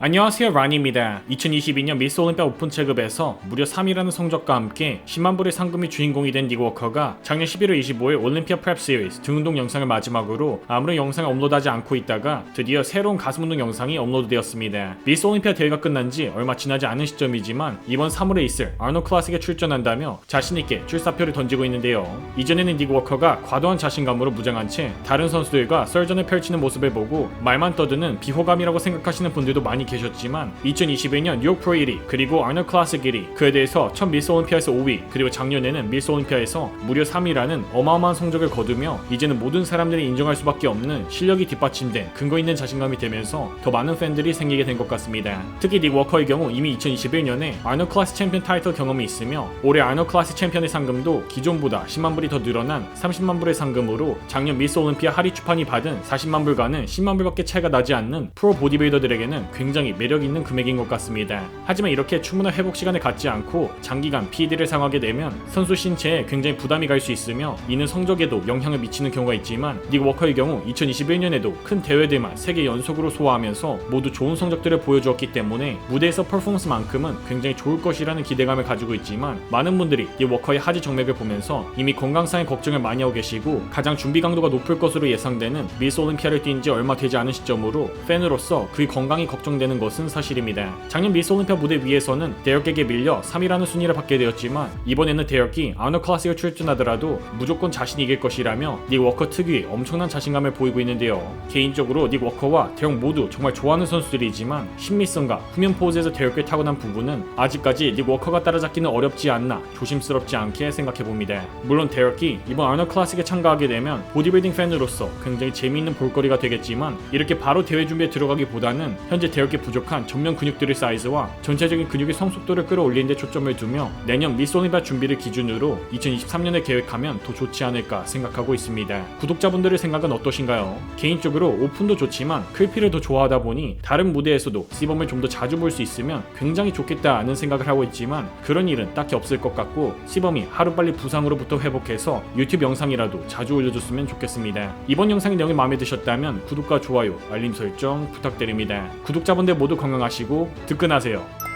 안녕하세요 라니입니다. 2022년 미스 올림피아 오픈 체급에서 무려 3위라는 성적과 함께 10만 불의 상금이 주인공이 된 닉워커가 작년 11월 25일 올림피아 프랩 시리즈 등운동 영상을 마지막으로 아무런 영상을 업로드하지 않고 있다가 드디어 새로운 가슴 운동 영상이 업로드되었습니다. 미스 올림피아 대회가 끝난 지 얼마 지나지 않은 시점이지만 이번 3월에 있을 아노 클래식에 출전한다며 자신있게 출사표를 던지고 있는데요. 이전에는 닉워커가 과도한 자신감으로 무장한 채 다른 선수들과 썰전을 펼치는 모습을 보고 말만 떠드는 비호감이라고 생각하시는 분들도 많이 계셨지만 2021년 뉴욕 프로 1위 그리고 아너 클래식 1위 그에 대해서 첫 미스 올림피아에서 5위 그리고 작년에는 미스 올림피아에서 무려 3위라는 어마어마한 성적을 거두며 이제는 모든 사람들이 인정할 수밖에 없는 실력이 뒷받침된 근거 있는 자신감이 되면서 더 많은 팬들이 생기게 된 것 같습니다. 특히 닉 워커의 경우 이미 2021년에 아너 클래스 챔피언 타이틀 경험이 있으며 올해 아너 클래스 챔피언의 상금도 기존보다 10만 불이 더 늘어난 30만 불의 상금으로 작년 미스 올림피아 하리 추판이 받은 40만 불과는 10만 불밖에 차이가 나지 않는 프로 보디빌더들에게는 굉장히 매력 있는 금액인 것 같습니다. 하지만 이렇게 충분한 회복 시간을 갖지 않고 장기간 PD를 상하게 되면 선수 신체에 굉장히 부담이 갈 수 있으며 이는 성적에도 영향을 미치는 경우가 있지만 닉 워커의 경우 2021년에도 큰 대회들만 3개 연속으로 소화하면서 모두 좋은 성적들을 보여주었기 때문에 무대에서 퍼포먼스만큼은 굉장히 좋을 것이라는 기대감을 가지고 있지만 많은 분들이 닉 워커의 하지 정맥을 보면서 이미 건강상의 걱정을 많이 하고 계시고 가장 준비 강도가 높을 것으로 예상되는 미스 올림피아를 뛴 지 얼마 되지 않은 시점으로 팬으로서 그의 건강이 걱정되는 것은 사실입니다. 작년 미스 올림피아 무대 위에서는 대역에게 밀려 3위라는 순위를 받게 되었지만 이번에는 대역이 아너 클래식을 출전하더라도 무조건 자신이 이길 것이라며 닉 워커 특유의 엄청난 자신감을 보이고 있는데요. 개인적으로 닉 워커와 대역 모두 정말 좋아하는 선수들이지만 신미성과 후면 포즈에서 대역을 타고난 부분은 아직까지 닉 워커가 따라잡기는 어렵지 않나 조심스럽지 않게 생각해 봅니다. 물론 대역이 이번 아너 클래식에 참가하게 되면 보디빌딩 팬으로서 굉장히 재미있는 볼거리가 되겠지만 이렇게 바로 대회 준비에 들어가기보다는 현재 대역 에 부족한 전면 근육들의 사이즈와 전체적인 근육의 성숙도를 끌어올리는 데 초점을 두며 내년 올림피아 준비를 기준으로 2023년에 계획하면 더 좋지 않을까 생각하고 있습니다. 구독자분들의 생각은 어떠신가요? 개인적으로 오픈도 좋지만 클피를 더 좋아하다 보니 다른 무대에서도 시범을 좀 더 자주 볼 수 있으면 굉장히 좋겠다는 생각을 하고 있지만 그런 일은 딱히 없을 것 같고 시범이 하루빨리 부상으로부터 회복해서 유튜브 영상이라도 자주 올려줬으면 좋겠습니다. 이번 영상의 내용이 마음에 드셨다면 구독과 좋아요, 알림 설정 부탁드립니다. 구독자분들 모두 건강하시고 득근하세요.